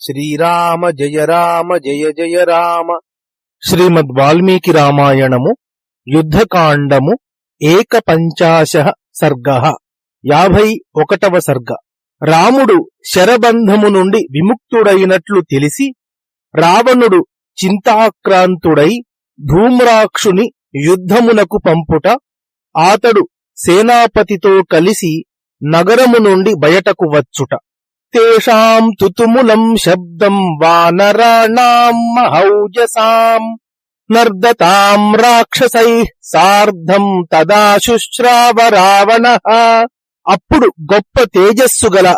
శ్రీరామ జయ రామ జయ జయ రామ. శ్రీమద్ వాల్మీకి రామాయణము యుద్ధకాండము ఏక పంచాశ సర్గ యాభై ఒకటవ సర్గ. రాముడు శరబంధము నుండి విముక్తుడైనట్లు తెలిసి రావణుడు చింతాక్రాంతుడై ధూమ్రాక్షుని యుద్ధమునకు పంపుట ఆతడు సేనాపతితో కలిసి నగరము నుండి బయటకు వచ్చుట. తేషాం తుతుములం శబ్దం వానరాణాం మహౌజసాం నర్దతాం రాక్షసై సార్ధం తదా శుశ్రావ రావణ అప్పుడు గొప్ప తేజస్సు గల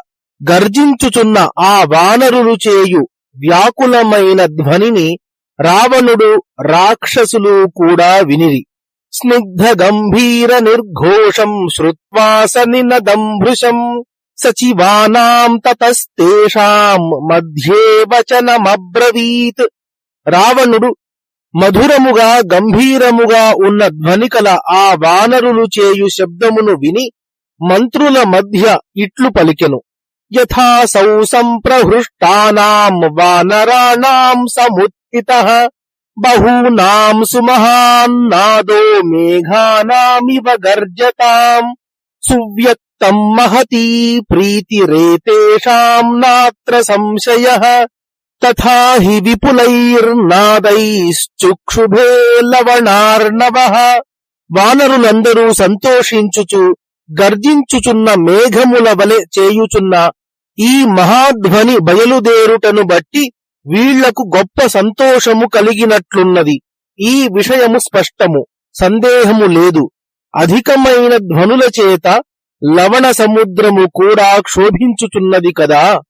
గర్జించుచున్న ఆ వానరులు చేయు వ్యాకులమైన ధ్వనిని రావణుడు రాక్షసులు కూడా వినిరి। స్నిగ్ధ గంభీర నిర్ఘోషం శ్రుత్వాస నినదంభృశం సచివానాం తతస్తేషాం మధ్యే వచనమబ్రవీత్ రావణుడు మధురముగా గంభీరముగా ఉన్న ధ్వనికల ఆ వానరులు చేయు శబ్దమును విని మంత్రుల మధ్య ఇట్లు పలికెను యథాసౌ సంప్రహృష్టానాం వానరాణాం సముత్థిత బహూనాం సుమహాన్నాదో మేఘానామివ గర్జతాం సువ్యత్ మహతీ ప్రీతిరేతేషాం నాత్ర సంశయ తథా హి విపులైర్నాదైశ్చుక్షుభే లవణార్ణవ వానరులందరూ సంతోషించుచు గర్జించుచున్న మేఘముల వలె చేయుచున్న ఈ మహాధ్వని బయలుదేరుటను బట్టి వీళ్ళకు గొప్ప సంతోషము కలిగినట్లున్నది. ఈ విషయము స్పష్టము సందేహము లేదు. అధికమైన ధ్వనుల చేత లవణ సముద్రము కూడా క్షోభించుచున్నది కదా.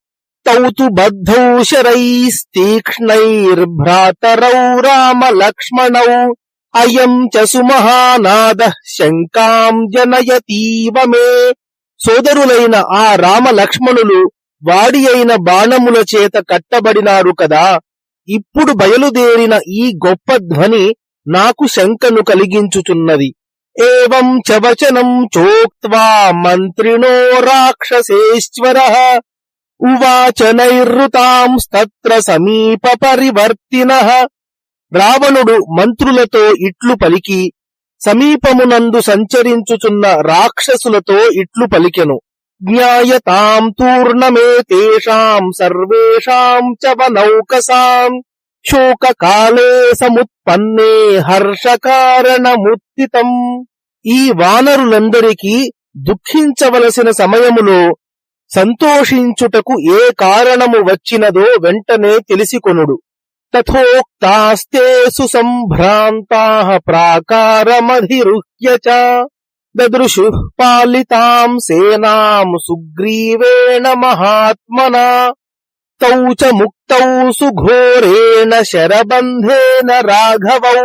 తౌతు బద్ధౌ శరైస్తీక్ష్ణైర్భ్రాతరౌ రామ లక్ష్మణౌ. అయం చ సుమహానాద శంకాం జనయతీవ మే. సోదరులైన ఆ రామ లక్ష్మణులు వాడి అయిన బాణముల చేత కట్టబడినారు కదా. ఇప్పుడు బయలుదేరిన ఈ గొప్ప ధ్వని నాకు శంకను కలిగించుచున్నది. ఏం చ వచనం చోక్వా మంత్రిణో రాక్షసేశ్వర ఉవాచ నైర్రుతాంస్తత్ర సమీప పరివర్తిన రావణుడు మంత్రులతో ఇట్లు పలికి సమీపమునందు సంచరించుచున్న రాక్షసులతో ఇట్లు పలికెను. జ్ఞాయతాం తూర్ణమే తేషాం సర్వేషాం చ వనౌకసాం। శోకకాలే సముత్పన్నే హర్షకారణముత్తితం ఈ వానరులందరికీ దుఃఖించవలసిన సమయములో సంతోషించుటకు ఏ కారణము వచ్చినదో వెంటనే తెలిసికొనుడు. తథోక్తాస్తే సుసంభ్రాంతా ప్రాకారమధిరుహ్య చ దదృశు పాలితాం సేనాం సుగ్రీవేణ మహాత్మనా. ముక్తౌ చ ముక్తౌ సుఘోరేణ శరబంధేన రాఘవౌ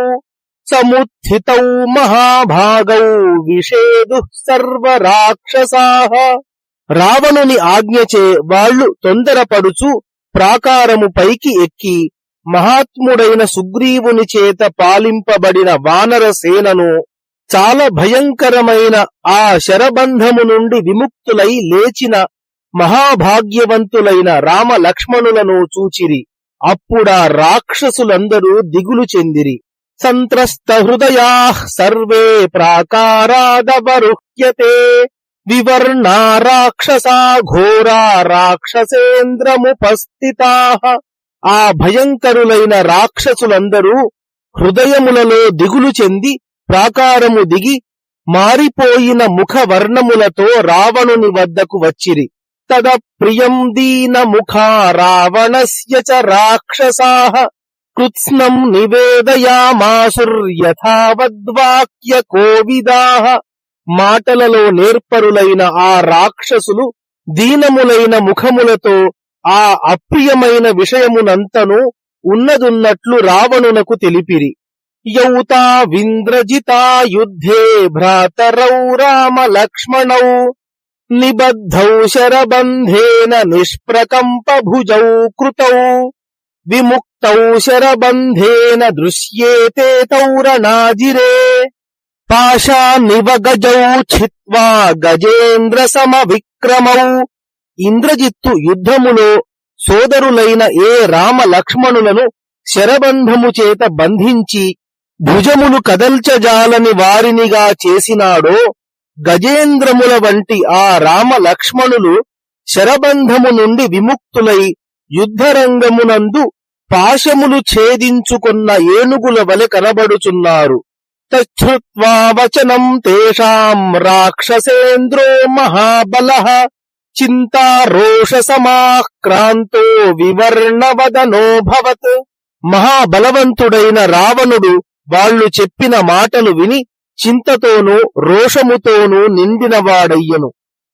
సముత్థితౌ మహాభాగౌ విషేదు సర్వరాక్షసాః రావణుని ఆజ్ఞచే వాళ్ళు తొందరపడుచు ప్రాకారము పైకి ఎక్కి మహాత్ముడైన సుగ్రీవుని చేత పాలింపబడిన వానర సేనను చాలా భయంకరమైన ఆ శరబంధము నుండి విముక్తులై లేచిన మహాభాగ్యవంతులైన రామ లక్ష్మణులను చూచిరి. అప్పుడా రాక్షసులందరూ దిగులు చెందిరి. సంత్రస్త హృదయా సర్వే ప్రాకారాదవరుహ్యతే. వివర్ణా రాక్షసా ఘోరా రాక్షసేంద్రముపస్థితా. ఆ భయంకరులైన రాక్షసులందరూ హృదయములలో దిగులు చెంది ప్రాకారము దిగి మారిపోయిన ముఖవర్ణములతో రావణుని వద్దకు వచ్చిరి. తద ప్రియం దీన ముఖా రావణస్య చ రాక్షసాః. కృత్స్నం నివేదయామాసుర్యథావద్వాక్య కోవిదాః మాటలలో నేర్పరులైన ఆ రాక్షసులు దీనములైన ముఖములతో ఆ అప్రియమైన విషయమునంతను ఉన్నదున్నట్లు రావణునకు తెలిపిరి. యౌతా వింద్రజితా యుద్ధే భ్రాతరౌ రామ లక్ష్మణౌ నిబద్ధౌ శరబంధేన నిష్ప్రకంప భుజౌ కృతౌ విముక్తౌ శరబంధేన దృశ్యేతే తౌరణాజిరే పాశాన్నివ గజౌ ఛిత్వా గజేంద్ర సమ విక్రమౌ ఇంద్రజిత్తు యుద్ధములో సోదరులైన ఏ రామ లక్ష్మణులను శరబంధము చేత బంధించి భుజములు కదల్చజాలని వారినిగా చేసినాడో గజేంద్రముల వంటి ఆ రామ లక్ష్మణులు శరబంధము నుండి విముక్తులై యుద్ధరంగమునందు పాశములు ఛేదించుకున్న ఏనుగుల వలె కనబడుచున్నారు. తచ్చుత్వా వచనం తేషాం రాక్షసేంద్రో మహాబల చింతా సమాక్రాంతో వివర్ణవదనోభవత్ మహాబలవంతుడైన రావణుడు వాళ్ళు చెప్పిన మాటలు విని చింతతోనూ రోషముతోనూ నిండినవాడయ్యను.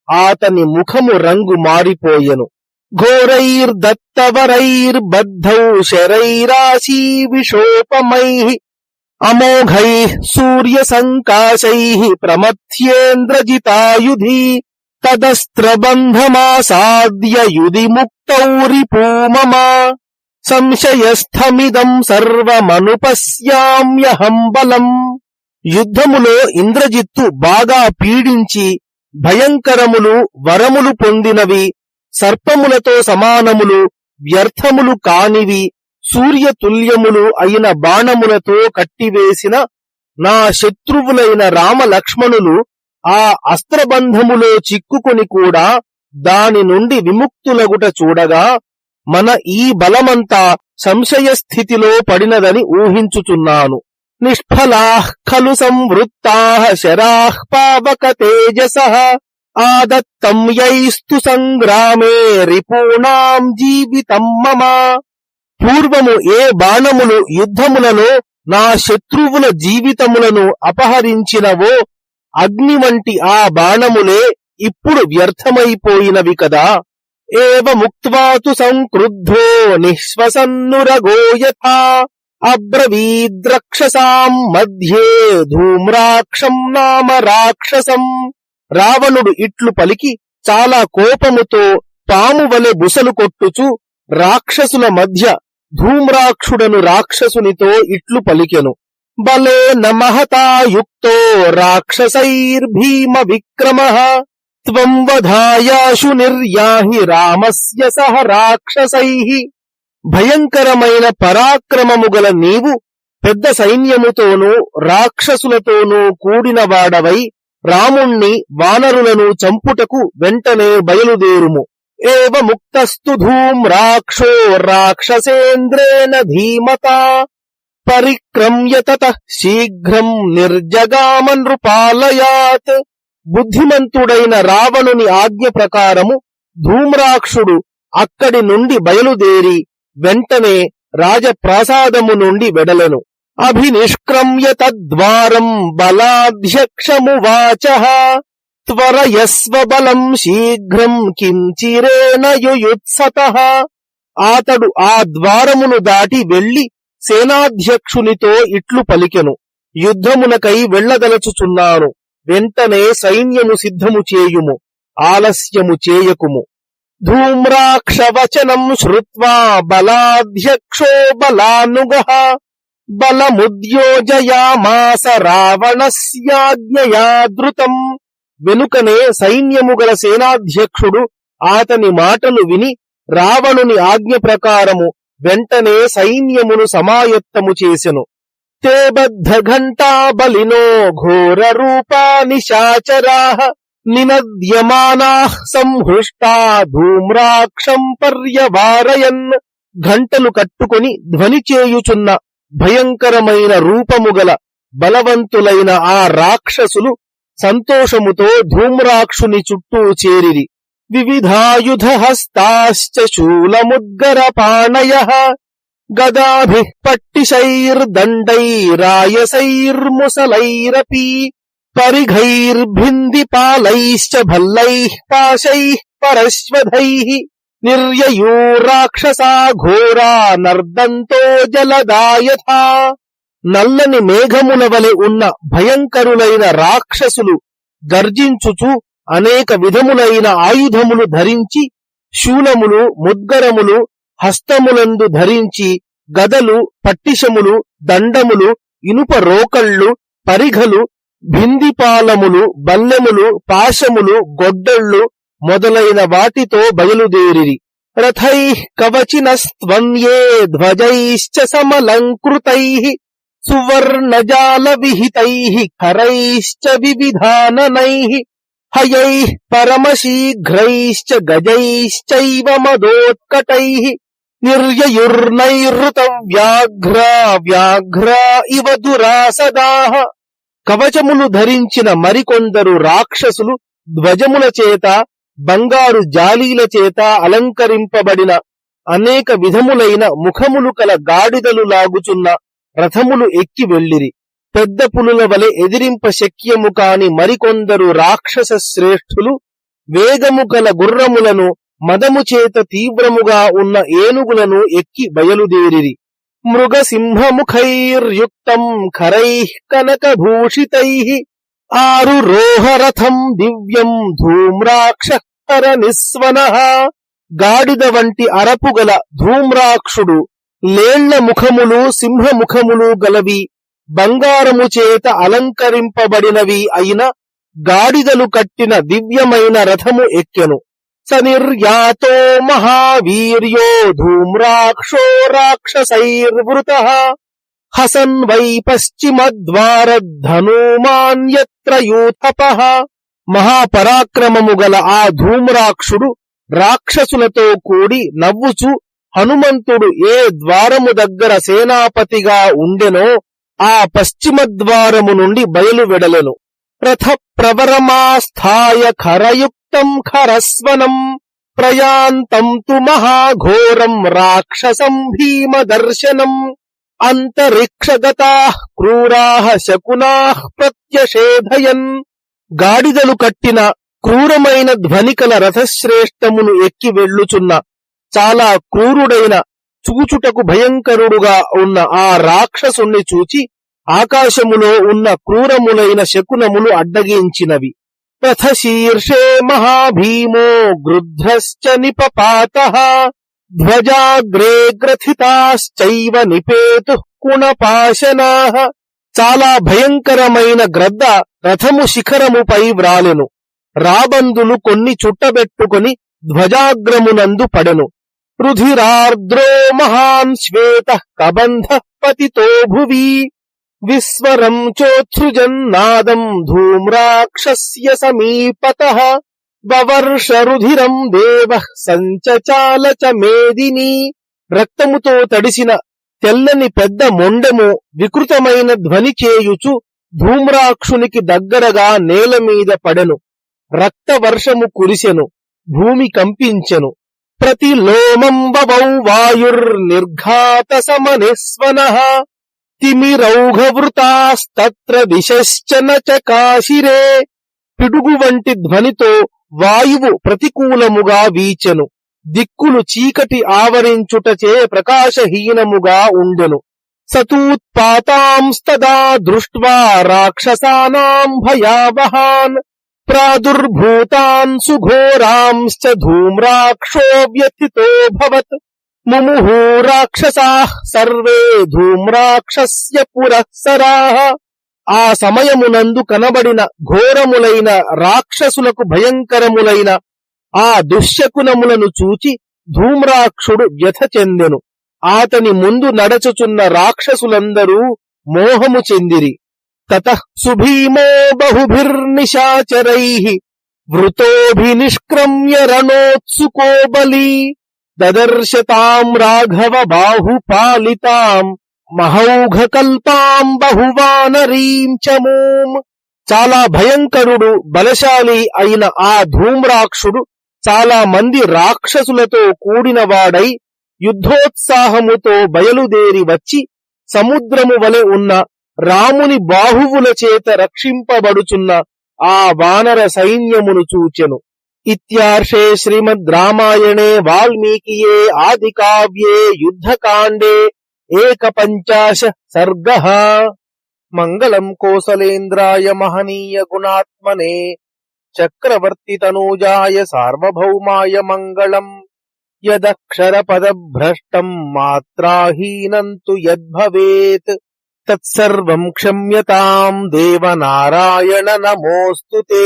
ఆతని ముఖము రంగు మారిపోయెను. ఘోరైర్దత్తవరైర్బద్ధౌ శరైరాశీ విషోపమై అమోఘై సూర్య సంకాశై ప్రమథ్యేంద్రజితాయుధి తదస్త్రబంధమాసాద్య యుధి ముక్తౌ రిపూమమ సంశయస్థమిదం సర్వమనుపశ్యామ్యహం బలం యుద్ధములో ఇంద్రజిత్తు బాగా పీడించి భయంకరములు వరములు పొందినవి సర్పములతో సమానములు వ్యర్థములు కానివి సూర్యతుల్యములు అయిన బాణములతో కట్టివేసిన నా శత్రువులైన రామలక్ష్మణులు ఆ అస్త్రబంధములో చిక్కుకొని కూడా దాని నుండి విముక్తులగుట చూడగా మన ఈ బలమంతా సంశయ స్థితిలో పడినదని ఊహించుచున్నాను. నిష్ఫలాః ఖలు సంవృత్తాః శరాః పావక తేజస ఆదత్తం యైస్తు సంగ్రామే రిపూణాం జీవితం మమ. పూర్వము ఏ బాణములు యుద్ధములలో నా శత్రువుల జీవితములను అపహరించినవో అగ్ని వంటి ఆ బాణములే ఇప్పుడు వ్యర్థమైపోయినవి కదా. ఏవ ముక్త్వాతు సంక్రుద్ధో నిశ్వసన్నురగో అబ్రవీద్రక్షసాం మధ్యే ధూమ్రాక్షం నామ రాక్షసం. రావణుడు ఇట్లు పలికి చాలా కోపముతో పాము వలె బుసలు కొట్టుచు రాక్షసుల మధ్య ధూమ్రాక్షుడను రాక్షసునితో ఇట్లు పలికెను. బలే నమహతాయుక్తో రాక్షసైర్భీమ విక్రమ. త్వం వధాయాశు నిర్యాహి రామస్య సహ రాక్షసై. భయంకరమైన పరాక్రమము గల నీవు పెద్ద సైన్యముతోనూ రాక్షసులతోనూ కూడినవాడవై రాముణ్ణి వానరులను చంపుటకు వెంటనే బయలుదేరుము. ఏవ ముక్తస్తు ధూమ్రాక్షో రాక్షసేంద్రేణ ధీమతా. పరిక్రమ్యత శీఘ్రం నిర్జగామనృపాలయాత్. బుద్ధిమంతుడైన రావణుని ఆజ్ఞ ప్రకారము ధూమ్రాక్షుడు అక్కడి నుండి బయలుదేరి వెంటనే రాజప్రాసాదము నుండి వెడలెను. అభినిష్క్రమ్య తద్వారం బలాధ్యక్షమువాచ త్వరయస్వ బలం శీఘ్రం కించిరేణ యుయుత్సత. ఆతడు ఆ ద్వారమును దాటి వెళ్ళి సేనాధ్యక్షునితో ఇట్లు పలికెను. యుద్ధమునకై వెళ్ళదలచుచున్నాను వెంటనే సైన్యము సిద్ధము చేయుము. ఆలస్యము చేయకుము. ధూమ్రాక్షవచనం శ్రువా బలాధ్యక్షో బలానుగ బలముద్యోజయామాస రావణస్యాజ్ఞయా ధృతం వెనుకనే సైన్యము గల సేనాధ్యక్షుడు ఆతని మాటలు విని రావణుని ఆజ్ఞ ప్రకారము వెంటనే సైన్యమును సమాయత్తము చేసెను. తే బద్ధ ఘంటా బలినో ఘోర రూపా నిశాచరాహ నినద్యమానాః సంహృష్టా ధూమ్రాక్షం పర్యవారయన్. ఘంటలు కట్టుకొని ధ్వని చేయుచున్న భయంకరమైన రూపముగల బలవంతులైన ఆ రాక్షసులు సంతోషముతో ధూమ్రాక్షుని చుట్టూ చేరిరి. వివిధాయుధ హస్తాశ్చ శూలముద్గర పాణయ గదాభి పట్టిశైర్దండైరాయసైర్ముసలైరపి. పరిఘైర్భింది పాలైశ్చ భల్లైః పాశైః పరశ్వధైః నిర్యయూరాక్షసా ఘోరా నర్దంతో జలదాయథా. నల్లని మేఘముల వలె ఉన్న భయంకరులైన రాక్షసులు గర్జించుచు అనేక విధములైన ఆయుధములు ధరించి శూలములు ముద్గరములు హస్తములందు ధరించి గదలు పట్టిషములు దండములు ఇనుప రోకళ్ళు పరిఘలు భిందిపాలములు బల్లెములు పాశములు గొడ్డళ్ళు మొదలైన వాటితో బయలుదేరిరి. రథై కవచినస్త్వన్యే ధ్వజైశ్చ సమలంకృతై సువర్ణజాల విహితై ఖరైశ్చ వివిధాననై హయై పరమశీఘ్రైశ్చ గజైశ్చైవ మదోత్కటై నిర్యయుర్నైరుత వ్యాఘ్ర వ్యాఘ్ర ఇవ దురాసదాహ కవచములు ధరించిన మరికొందరు రాక్షసులు ధ్వజముల చేత బంగారు జాలీల చేత అలంకరింపబడిన అనేక విధములైన ముఖములు కల గాడిదలు లాగుచున్న రథములు ఎక్కి వెళ్ళిరి. పెద్ద పులుల వలె ఎదిరింప శక్యము కాని మరికొందరు రాక్షస శ్రేష్ఠులు వేగము గల గుర్రములను మదము చేత తీవ్రముగా ఉన్న ఏనుగులను ఎక్కి బయలుదేరిరి. మృగసింహముఖైర్యుక్తం ఖరైః కనకభూషితై ఆరు రోహరథం దివ్యం ధూమ్రాక్షర నిస్వన గాడిద వంటి అరపుగల ధూమ్రాక్షుడు లేళ్ళ ముఖములు సింహముఖములు గలవి బంగారము చేత అలంకరింపబడినవి అయిన గాడిదలు కట్టిన దివ్యమైన రథము ఎక్కెను. సనిర్యాతో మహావీర్యో ధూమ్రాక్షో రాక్షసైర్వృత. హసన్ వై పశ్చిమద్వారధనూమాన్యత్ర యూథప మహాపరాక్రమము గల ఆ ధూమ్రాక్షుడు రాక్షసులతో కూడి నవ్వుచు హనుమంతుడు ఏ ద్వారము దగ్గర సేనాపతిగా ఉండెనో ఆ పశ్చిమ ద్వారము నుండి బయలువెడలెను. రథ ప్రవరమాస్థాయ ఖరయుక్తం ఖరస్వనం ప్రయాంతం తు మహాఘోరం రాక్షసం భీమదర్శనం. అంతరిక్షగతా క్రూరా శకునా ప్రత్యషేధయన్. గాడిదలు కట్టిన క్రూరమైన ధ్వనికల రథశ్రేష్టమును ఎక్కి వెళ్ళుచున్న చాలా క్రూరుడైన చూచుటకు భయంకరుడుగా ఉన్న ఆ రాక్షసుణ్ణి చూచి ఆకాశములో ఉన్న క్రూరములైన శకునములు అడ్డగించినవి. రథశీర్షే మహాభీమో గృధ్రశ్చ నిపపాత ధ్వజాగ్రే గ్రథితాశ్చైవ నిపేతు కుణపాశనా చాలా భయంకరమైన గ్రద్ద రథము శిఖరముపై వ్రాలెను రాబందులు కొన్ని చుట్టబెట్టుకుని ధ్వజాగ్రమునందు పడెను రుధిరార్ద్రో మహాన్ శ్వేత కబంధ పతితో భువి విస్వరం చోత్సృజన్నాదం ధూమ్రాక్షస్య సమీపత వవర్ష రుధిరం దేవ సంచచాల చ మేదిని రక్తముతో తడిసిన తెల్లని పెద్ద మొండెము వికృతమైన ధ్వని చేయుచు ధూమ్రాక్షునికి దగ్గరగా నేల మీద పడెను. రక్తవర్షము కురిసెను భూమి కంపించెను. ప్రతి లోమం వవౌ వాయుర్నిర్ఘాత సమనిస్వన తిమిరౌఘవృతాస్తత్ర దిశశ్చన చకాశిరే పిడుగు వంటి ధ్వనితో వాయువు ప్రతికూలముగా వీచెను. దిక్కులు చీకటి ఆవరించుటచే ప్రకాశహీనముగా ఉండెను. సతూత్పాతాంస్తదా దృష్ట్వా రాక్షసానాం భయావహాన్. ప్రాదుర్భూతాన్ సుఘోరాంశ్చ ధూమ్రాక్షో వ్యథితోభవత్ ముముహు రాక్షసా సర్వే ధూమ్రాక్షస్య పురఃసరాః ఆ సమయమునందు కనబడిన ఘోరములైన రాక్షసులకు భయంకరములైన ఆ దుశ్శకునములను చూచి ధూమ్రాక్షుడు వ్యథ చెందెను। ఆతని ముందు నడచుచున్న రాక్షసులందరూ మోహము చెందిరి। తత సుభీమో బహుభిర్నిశాచరై వృతోభినిష్క్రమ్య రణోత్సుకో బలీ। దదర్శతాం రాఘవ బాహుపాలితాం మహౌఘకల్పాం బహువానరీం చమూం చాలా భయంకరుడు బలశాలి అయిన ఆ ధూమ్రాక్షుడు చాలా మంది రాక్షసులతో కూడినవాడై యుద్ధోత్సాహముతో బయలుదేరి వచ్చి సముద్రము వలె ఉన్న రాముని బాహువుల చేత రక్షింపబడుచున్న ఆ వానర సైన్యమును చూచెను. ఇత్యార్షే శ్రీమద్ రామాయణే వాల్మీకియే ఆది కావ్యే యుద్ధకాండే ఏక పంచాశ సర్గ మంగళం కోసలేంద్రాయ మహనీయ గుణాత్మనే చక్రవర్తి తనూజాయ సార్వభౌమాయ మంగళం యదక్షర పదభ్రష్టం మాత్రాహీనం తు యద్భవేత్ తత్సర్వం క్షమ్యతాం దేవనారాయణ నమోస్తుతే